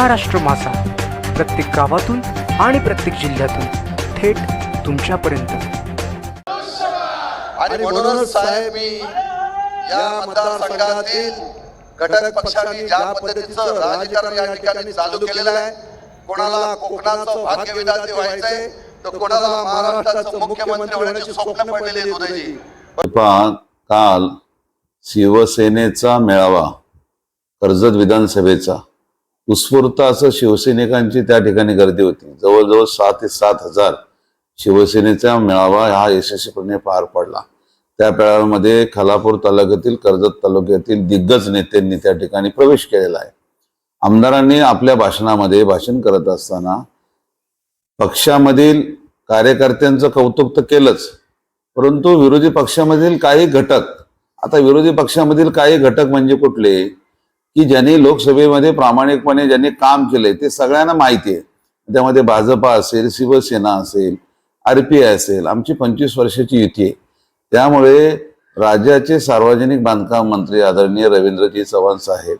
महाराष्ट्र माझा प्रत्येक गावातून आणि प्रत्येक जिल्ह्यातून थेट तुमच्यापर्यंत. आणि म्हणूनच साहेब मी या मतदारसंघातील घटक पक्षांनी ज्या पद्धतीचं राजकारण या ठिकाणी चालू केलेलं आहे कोणाला कोकणाचं भाग्य विधाते व्हायचंय तर कोणाला महाराष्ट्राचं मुख्यमंत्री होण्याची स्वप्न पडलेली उदयजी काल शिवसेनेचा मेळावा कर्जत विधानसभेचा. उत्स्फूर्त असं शिवसैनिकांची त्या ठिकाणी गर्दी होती. जवळजवळ सहा ते सात हजार शिवसेनेचा मेळावा हा यशस्वीपणे पार पडला. त्या मेळाव्यामध्ये खालापूर तालुक्यातील कर्जत तालुक्यातील दिग्गज नेत्यांनी त्या ठिकाणी प्रवेश केलेला आहे. आमदारांनी आपल्या भाषणामध्ये भाषण करत असताना पक्षामधील कार्यकर्त्यांचं कौतुक तर केलंच परंतु विरोधी पक्षामधील काही घटक आता विरोधी पक्षामधील काही घटक म्हणजे कुठले? की ज्यांनी लोकसभेमध्ये प्रामाणिकपणे ज्यांनी काम केले ते सगळ्यांना माहिती आहे. त्यामध्ये भाजपा असेल शिवसेना असेल आरपीआय असेल आमची पंचवीस वर्षाची युती आहे. त्यामुळे राज्याचे सार्वजनिक बांधकाम मंत्री आदरणीय रवींद्रजी चव्हाण साहेब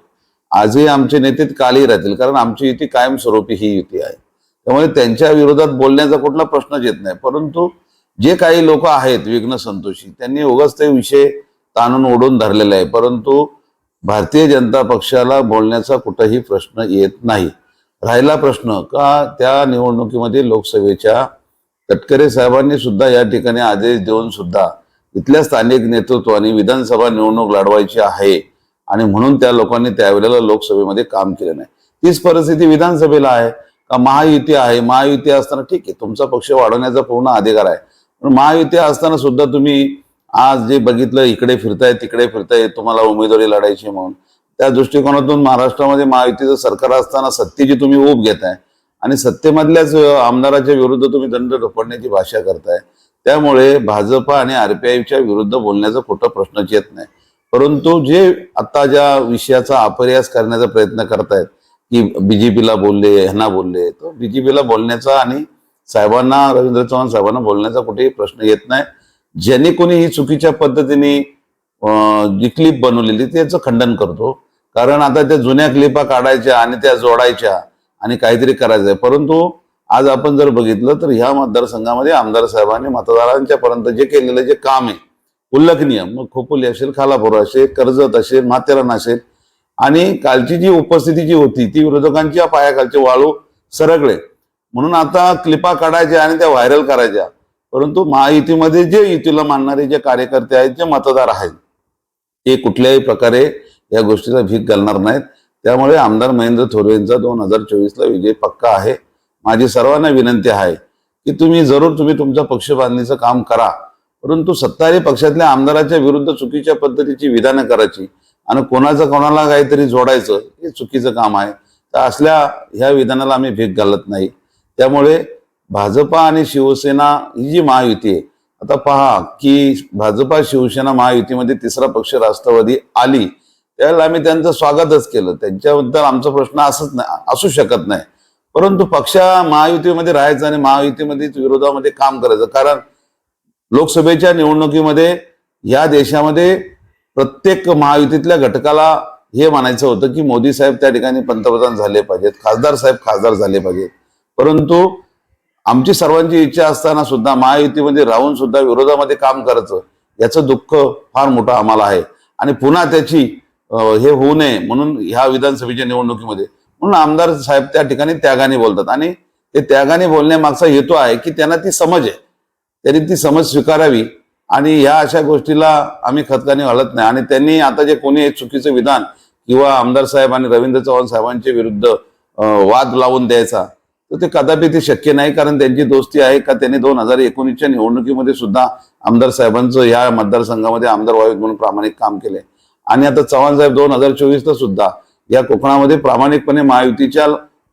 आजही आमचे नेते कालही राहतील कारण आमची युती कायमस्वरूपी ही युती आहे. त्यामुळे त्यांच्या विरोधात बोलण्याचा कुठला प्रश्नच येत नाही. परंतु जे काही लोक आहेत विघ्न संतोषी त्यांनी उगाच ते विषय ताणून ओढून धरलेला आहे. परंतु भारतीय जनता पक्षाला बोलण्याचा कुठंही प्रश्न येत नाही. राहिला प्रश्न का त्या निवडणुकीमध्ये लोकसभेच्या तटकरे साहेबांनी सुद्धा या ठिकाणी आदेश देऊन सुद्धा इथल्या स्थानिक नेतृत्वाने विधानसभा निवडणूक लढवायची आहे आणि म्हणून त्या लोकांनी त्यावेळेला लोकसभेमध्ये काम केलं नाही. तीच परिस्थिती विधानसभेला आहे का महायुती आहे? महायुती असताना ठीक आहे तुमचा पक्ष वाढवण्याचा पूर्ण अधिकार आहे. पण महायुती असताना सुद्धा तुम्ही आज जे बघितलं इकडे फिरताय तिकडे फिरताय तुम्हाला उमेदवारी लढायची म्हणून त्या दृष्टिकोनातून महाराष्ट्रामध्ये महायुतीचं सरकार असताना सत्तेची तुम्ही ओप घेताय. आणि सत्तेमधल्याच आमदाराच्या विरुद्ध तुम्ही दंड ढोपडण्याची भाषा करताय. त्यामुळे भाजप आणि आरपीआयच्या विरुद्ध बोलण्याचा कुठं प्रश्नच येत नाही. परंतु जे आता ज्या विषयाचा अपर्यास करण्याचा प्रयत्न करतायत की बीजेपीला बोलले ह्यांना बोलले तर बीजेपीला बोलण्याचा आणि साहेबांना रवींद्र चव्हाण साहेबांना बोलण्याचा कुठेही प्रश्न येत नाही. ज्याने कोणी ही चुकीच्या पद्धतीने जी क्लिप बनवलेली त्याचं खंडन करतो. कारण आता त्या जुन्या क्लिपा काढायच्या आणि त्या जोडायच्या आणि काहीतरी करायचंय. परंतु आज आपण जर बघितलं तर ह्या मतदारसंघामध्ये आमदार साहेबांनी मतदारांच्या पर्यंत जे केलेलं जे काम आहे उल्लेखनीय. मग खोपोली असेल खालापूर असेल कर्जत असेल माथेरान असेल आणि कालची जी उपस्थिती जी होती ती विरोधकांच्या पायाखालचे वाळू सरकले. म्हणून आता क्लिपा काढायच्या आणि त्या व्हायरल करायच्या. परंतु महायुतीमध्ये जे युतीला मानणारे जे कार्यकर्ते आहेत जे मतदार आहेत ते कुठल्याही प्रकारे या गोष्टीला भीक घालणार नाहीत. त्यामुळे आमदार महेंद्र थोरे यांचा दोन हजार चोवीसला विजय पक्का आहे. माझी सर्वांना विनंती आहे की तुम्ही जरूर तुम्ही तुमचं पक्ष बांधणीचं काम करा. परंतु सत्ताधारी पक्षातल्या आमदाराच्या विरुद्ध चुकीच्या पद्धतीची विधानं करायची आणि कोणाचं कोणाला काहीतरी जोडायचं हे चुकीचं काम आहे. तर असल्या ह्या विधानाला आम्ही भीक घालत नाही. त्यामुळे भाजपा आणि शिवसेना ही जी महायुती आहे आता पहा की भाजपा शिवसेना महायुतीमध्ये तिसरा पक्ष राष्ट्रवादी आली त्यावेळेला आम्ही त्यांचं स्वागतच केलं. त्यांच्याबद्दल आमचा प्रश्न असंच नाही असू शकत नाही. परंतु पक्षा महायुतीमध्ये राहायचं आणि महायुतीमध्येच विरोधामध्ये काम करायचं कारण लोकसभेच्या निवडणुकीमध्ये या देशामध्ये प्रत्येक महायुतीतल्या घटकाला हे म्हणायचं होतं की मोदी साहेब त्या ठिकाणी पंतप्रधान झाले पाहिजेत खासदार साहेब खासदार झाले पाहिजेत. परंतु आमची सर्वांची इच्छा असताना सुद्धा महायुतीमध्ये म्हणजे राहून सुद्धा विरोधामध्ये काम करायचं याचं दुःख फार मोठं आम्हाला आहे. आणि पुन्हा त्याची हे होऊ नये म्हणून ह्या विधानसभेच्या निवडणुकीमध्ये म्हणून आमदार साहेब त्या ठिकाणी त्यागाने बोलतात. आणि ते त्यागाने बोलण्यामागचा हेतू आहे की त्यांना ती समज आहे. त्यांनी ती समज स्वीकारावी आणि ह्या अशा गोष्टीला आम्ही खतकाने घालत नाही. आणि त्यांनी आता जे कोणी एक चुकीचं विधान किंवा आमदार साहेब आणि रवींद्र चव्हाण साहेबांच्या विरुद्ध वाद लावून द्यायचा तर ते कदापि ते शक्य नाही कारण त्यांची दोस्ती आहे का? त्यांनी दोन हजार एकोणीसच्या निवडणुकीमध्ये सुद्धा आमदार साहेबांचं या मतदारसंघामध्ये आमदार व्हावेत म्हणून प्रामाणिक काम केले आणि आता चव्हाण साहेब दोन हजार चोवीसला सुद्धा या कोकणामध्ये प्रामाणिकपणे महायुतीच्या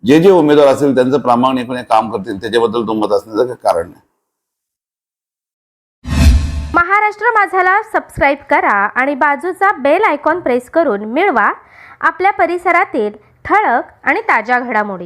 जे जे उमेदवार असतील त्यांचं प्रामाणिकपणे काम करतील. त्याच्याबद्दल दुमत असण्याचं काही कारण नाही महाराष्ट्र माझाला सबस्क्राईब करा आणि बाजूचा बेल आयकॉन प्रेस करून मिळवा. आपल्या परिसरातील ठळक आणि ताज्या घडामोडी.